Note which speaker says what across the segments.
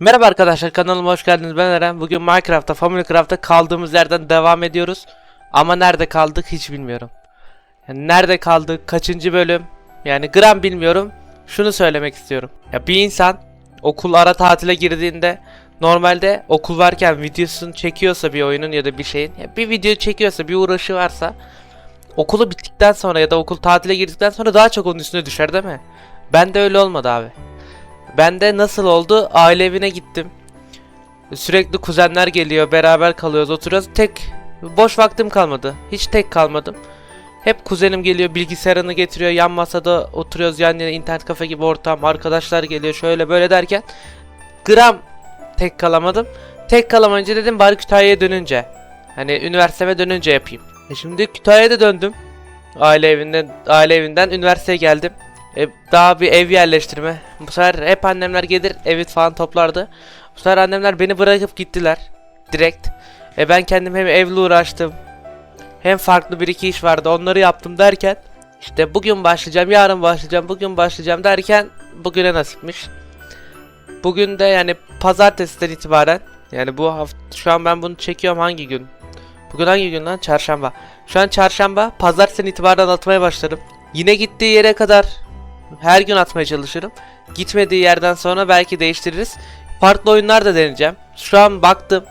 Speaker 1: Merhaba arkadaşlar kanalıma hoş geldiniz ben Eren. Bugün Minecraft'ta Family Craft'ta kaldığımız yerden devam ediyoruz. Ama nerede kaldık hiç bilmiyorum. Yani nerede kaldık, kaçıncı bölüm yani gram bilmiyorum. Şunu söylemek istiyorum. Ya bir insan okul ara tatile girdiğinde normalde okul varken videosunu çekiyorsa bir oyunun ya da bir şeyin ya bir video çekiyorsa bir uğraşı varsa okulu bittikten sonra ya da okul tatile girdikten sonra daha çok onun üstüne düşer değil mi? Ben de öyle olmadı abi. Ben de nasıl oldu? Aile evine gittim. Sürekli kuzenler geliyor, beraber kalıyoruz, oturuyoruz. Tek boş vaktim kalmadı. Hiç tek kalmadım. Hep kuzenim geliyor, bilgisayarını getiriyor, yan masada oturuyoruz yan yana internet kafe gibi ortam, arkadaşlar geliyor şöyle böyle derken gram tek kalamadım. Tek kalamayınca dedim bari Kütahya'ya dönünce. Hani üniversiteme dönünce yapayım. E şimdi Kütahya'ya da döndüm. Aile evinden aile evinden üniversiteye geldim. E, daha bir ev yerleştirme. Bu sefer hep annemler gelir evi falan toplardı. Bu sefer annemler beni bırakıp gittiler. Direkt. E ben kendim hem evle uğraştım. Hem farklı bir iki iş vardı onları yaptım derken. işte bugün başlayacağım, yarın başlayacağım, bugün başlayacağım derken bugüne nasipmiş. Bugün de yani pazartesiden itibaren yani bu hafta şu an ben bunu çekiyorum hangi gün? Bugün hangi gün lan? Çarşamba. Şu an çarşamba. Pazartesiden itibaren atmaya başlarım. Yine gittiği yere kadar her gün atmaya çalışırım. Gitmediği yerden sonra belki değiştiririz. Farklı oyunlar da deneyeceğim. Şu an baktım.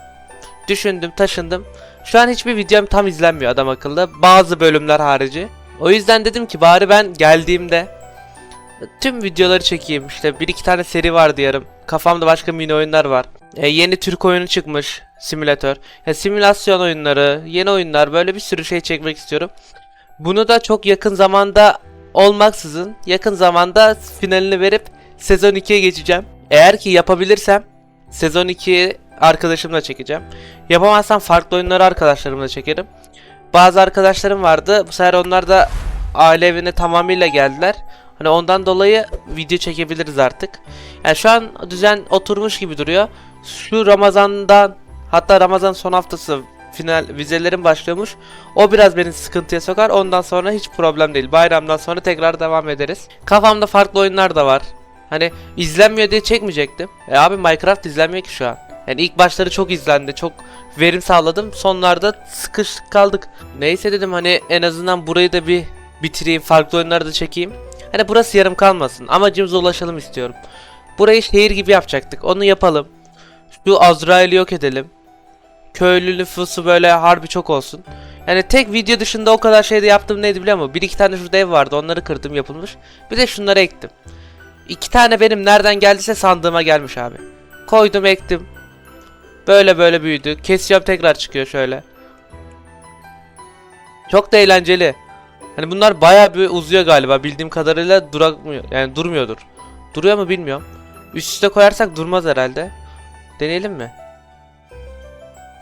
Speaker 1: Düşündüm, taşındım. Şu an hiçbir videom tam izlenmiyor adam akıllı. Bazı bölümler harici. O yüzden dedim ki bari ben geldiğimde tüm videoları çekeyim. İşte bir iki tane seri var diyorum. Kafamda başka mini oyunlar var. E, yeni Türk oyunu çıkmış. Simülatör. Ya, simülasyon oyunları, yeni oyunlar böyle bir sürü şey çekmek istiyorum. Bunu da çok yakın zamanda olmaksızın yakın zamanda finalini verip sezon 2'ye geçeceğim. Eğer ki yapabilirsem sezon 2'yi arkadaşımla çekeceğim. Yapamazsam farklı oyunları arkadaşlarımla çekerim. Bazı arkadaşlarım vardı. Bu sefer onlar da aile evine tamamıyla geldiler. Hani ondan dolayı video çekebiliriz artık. Yani şu an düzen oturmuş gibi duruyor. Şu Ramazan'dan hatta Ramazan son haftası final vizelerim başlıyormuş. O biraz beni sıkıntıya sokar. Ondan sonra hiç problem değil. Bayramdan sonra tekrar devam ederiz. Kafamda farklı oyunlar da var. Hani izlenmiyor diye çekmeyecektim. E abi Minecraft izlenmiyor ki şu an. Yani ilk başları çok izlendi. Çok verim sağladım. Sonlarda sıkıştık kaldık. Neyse dedim hani en azından burayı da bir bitireyim. Farklı oyunları da çekeyim. Hani burası yarım kalmasın. Amacımıza ulaşalım istiyorum. Burayı şehir gibi yapacaktık. Onu yapalım. Şu Azrail'i yok edelim köylü nüfusu böyle harbi çok olsun. Yani tek video dışında o kadar şey de yaptım neydi biliyor musun? Bir iki tane şurada ev vardı onları kırdım yapılmış. Bir de şunları ektim. İki tane benim nereden geldiyse sandığıma gelmiş abi. Koydum ektim. Böyle böyle büyüdü. Kesiyorum tekrar çıkıyor şöyle. Çok da eğlenceli. Hani bunlar bayağı bir uzuyor galiba bildiğim kadarıyla duramıyor. Yani durmuyordur. Duruyor mu bilmiyorum. Üst üste koyarsak durmaz herhalde. Deneyelim mi?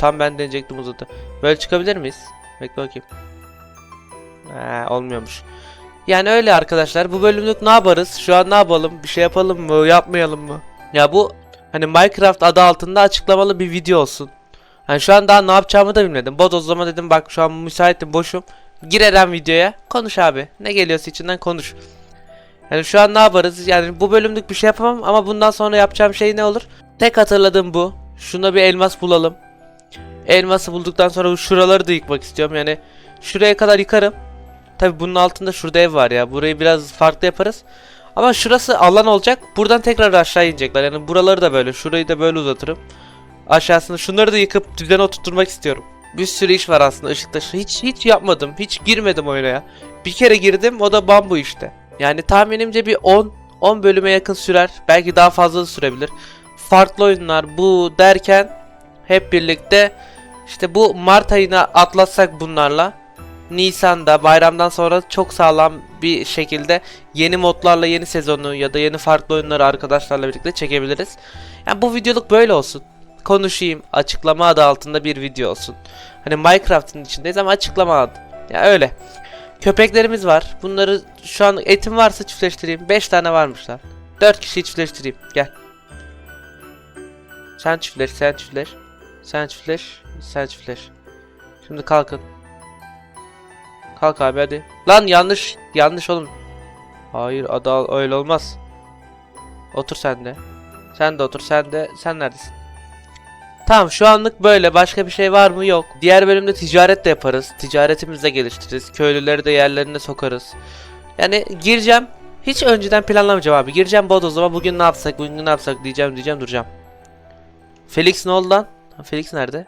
Speaker 1: Tam ben deneyecektim uzadı. Böyle çıkabilir miyiz? Bekle bakayım. Ee, olmuyormuş. Yani öyle arkadaşlar. Bu bölümlük ne yaparız? Şu an ne yapalım? Bir şey yapalım mı? Yapmayalım mı? Ya bu hani Minecraft adı altında açıklamalı bir video olsun. Hani şu an daha ne yapacağımı da bilmedim. Bodozlama dedim bak şu an müsaitim boşum. Gir Eren videoya. Konuş abi. Ne geliyorsa içinden konuş. Yani şu an ne yaparız? Yani bu bölümlük bir şey yapamam ama bundan sonra yapacağım şey ne olur? Tek hatırladığım bu. Şuna bir elmas bulalım. Elması bulduktan sonra şuraları da yıkmak istiyorum. Yani şuraya kadar yıkarım. Tabi bunun altında şurada ev var ya. Burayı biraz farklı yaparız. Ama şurası alan olacak. Buradan tekrar aşağı inecekler. Yani buraları da böyle. Şurayı da böyle uzatırım. Aşağısını şunları da yıkıp düzen oturtmak istiyorum. Bir sürü iş var aslında ışıktaşı. Hiç hiç yapmadım. Hiç girmedim oyuna ya. Bir kere girdim o da bambu işte. Yani tahminimce bir 10 10 bölüme yakın sürer. Belki daha fazla da sürebilir. Farklı oyunlar bu derken hep birlikte işte bu Mart ayına atlatsak bunlarla Nisan'da bayramdan sonra çok sağlam bir şekilde yeni modlarla yeni sezonu ya da yeni farklı oyunları arkadaşlarla birlikte çekebiliriz. Yani bu videoluk böyle olsun. Konuşayım açıklama adı altında bir video olsun. Hani Minecraft'ın içindeyiz ama açıklama adı. Ya öyle. Köpeklerimiz var. Bunları şu an etim varsa çiftleştireyim. 5 tane varmışlar. 4 kişiyi çiftleştireyim. Gel. Sen çiftleş, sen çiftleş. Sen çiftleş, sen çiftleş. Şimdi kalkın. Kalk abi hadi. Lan yanlış, yanlış oğlum. Hayır ada öyle olmaz. Otur sen de. Sen de otur. Sen de sen neredesin? Tamam şu anlık böyle. Başka bir şey var mı? Yok. Diğer bölümde ticaret de yaparız. Ticaretimizi de geliştiririz. Köylüleri de yerlerine sokarız. Yani gireceğim. Hiç önceden planlamayacağım abi. Gireceğim bodozlama. Bugün ne yapsak, bugün ne yapsak diyeceğim diyeceğim duracağım. Felix ne oldu lan? Felix nerede?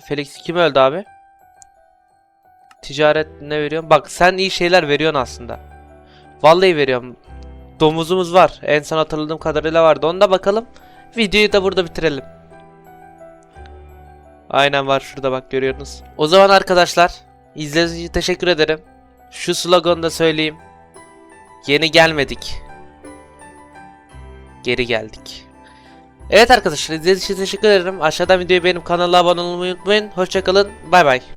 Speaker 1: Felix kim öldü abi? Ticaret ne veriyorsun? Bak sen iyi şeyler veriyorsun aslında. Vallahi veriyorum. Domuzumuz var. En son hatırladığım kadarıyla vardı. Onu da bakalım. Videoyu da burada bitirelim. Aynen var şurada bak görüyorsunuz. O zaman arkadaşlar izlediğiniz için teşekkür ederim. Şu sloganı da söyleyeyim. Yeni gelmedik. Geri geldik. Evet arkadaşlar izlediğiniz için teşekkür ederim. Aşağıdan videoyu beğenip kanala abone olmayı unutmayın. Hoşçakalın. Bay bay.